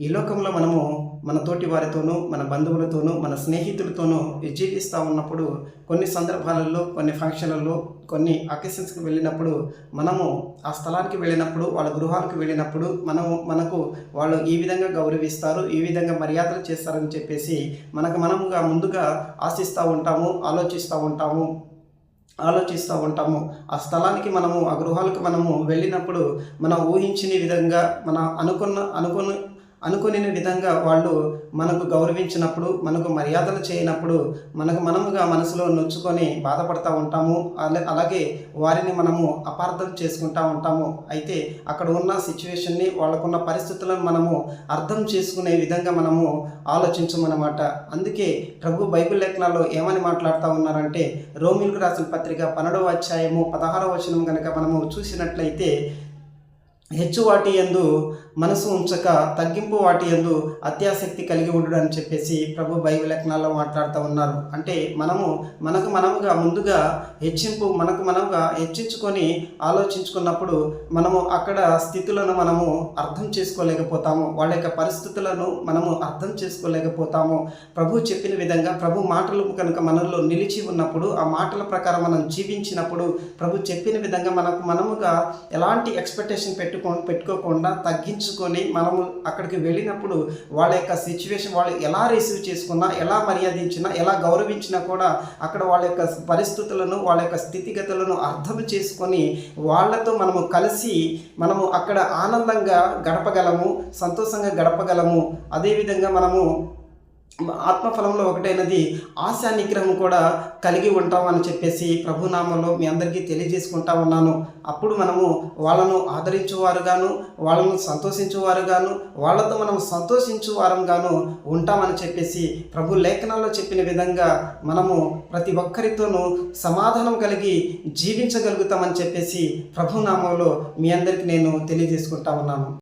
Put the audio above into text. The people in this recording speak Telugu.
ఈ లోకంలో మనము మన తోటి వారితోనూ మన బంధువులతోనూ మన స్నేహితులతోనూ జీవిస్తూ ఉన్నప్పుడు కొన్ని సందర్భాలలో కొన్ని ఫంక్షన్లలో కొన్ని అకేషన్స్కి వెళ్ళినప్పుడు మనము ఆ స్థలానికి వెళ్ళినప్పుడు వాళ్ళ గృహాలకు వెళ్ళినప్పుడు మనము మనకు వాళ్ళు ఈ విధంగా గౌరవిస్తారు ఈ విధంగా మర్యాదలు చేస్తారని చెప్పేసి మనకు మనముగా ముందుగా ఆశిస్తూ ఉంటాము ఆలోచిస్తూ ఉంటాము ఆలోచిస్తూ ఉంటాము. ఆ స్థలానికి మనము ఆ గృహాలకు మనము వెళ్ళినప్పుడు మనం ఊహించిన విధంగా మన అనుకున్న అనుకున్న అనుకునే విధంగా వాళ్ళు మనకు గౌరవించినప్పుడు మనకు మర్యాదలు చేయనప్పుడు మనకు మనముగా మనసులో నొచ్చుకొని బాధపడతా ఉంటాము. అలాగే వారిని మనము అపార్థం చేసుకుంటా ఉంటాము. అయితే అక్కడ ఉన్న సిచ్యువేషన్ని వాళ్ళకున్న పరిస్థితులను మనము అర్థం చేసుకునే విధంగా మనము ఆలోచించమన్నమాట. అందుకే ప్రభు బైబిల్ లేఖనాల్లో ఏమని మాట్లాడుతూ ఉన్నారంటే రోమిల్కు రాసిన పత్రిక పన్నెండవ అధ్యాయము పదహారవ వచనం కనుక మనము చూసినట్లయితే హెచ్చు వాటి ఎందు మనసు ఉంచక తగ్గింపు వాటి ఎందు అత్యాసక్తి కలిగి ఉండడం అని చెప్పేసి ప్రభు బైబిల్ మాట్లాడుతూ ఉన్నారు. అంటే మనము మనకు మనముగా ముందుగా హెచ్చింపు మనకు మనముగా హెచ్చించుకొని ఆలోచించుకున్నప్పుడు మనము అక్కడ స్థితులను మనము అర్థం చేసుకోలేకపోతాము. వాళ్ళ యొక్క పరిస్థితులను మనము అర్థం చేసుకోలేకపోతాము. ప్రభు చెప్పిన విధంగా ప్రభు మాటలు కనుక మనలో నిలిచి ఉన్నప్పుడు ఆ మాటల ప్రకారం మనం జీవించినప్పుడు ప్రభు చెప్పిన విధంగా మనకు మనముగా ఎలాంటి ఎక్స్పెక్టేషన్ పెట్టుకో పెట్టుకోకుండా తగ్గించుకొని మనము అక్కడికి వెళ్ళినప్పుడు వాళ్ళ యొక్క సిచ్యువేషన్ వాళ్ళు ఎలా రిసీవ్ చేసుకున్నా ఎలా మర్యాదించినా ఎలా గౌరవించినా కూడా అక్కడ వాళ్ళ యొక్క పరిస్థితులను వాళ్ళ యొక్క స్థితిగతులను అర్థం చేసుకొని వాళ్ళతో మనము కలిసి మనము అక్కడ ఆనందంగా గడపగలము సంతోషంగా గడపగలము. అదేవిధంగా మనము ఆత్మఫలంలో ఒకటైనది ఆశా నిగ్రహం కూడా కలిగి ఉంటామని చెప్పేసి ప్రభునామంలో మీ అందరికీ తెలియజేసుకుంటా ఉన్నాను. అప్పుడు మనము వాళ్ళను ఆదరించేవారుగాను వాళ్ళను సంతోషించేవారుగాను వాళ్ళతో మనం సంతోషించువారంగాను ఉంటామని చెప్పేసి ప్రభు లేఖనాల్లో చెప్పిన విధంగా మనము ప్రతి ఒక్కరితోనూ సమాధానం కలిగి జీవించగలుగుతామని చెప్పేసి ప్రభునామంలో మీ అందరికీ నేను తెలియజేసుకుంటా ఉన్నాను.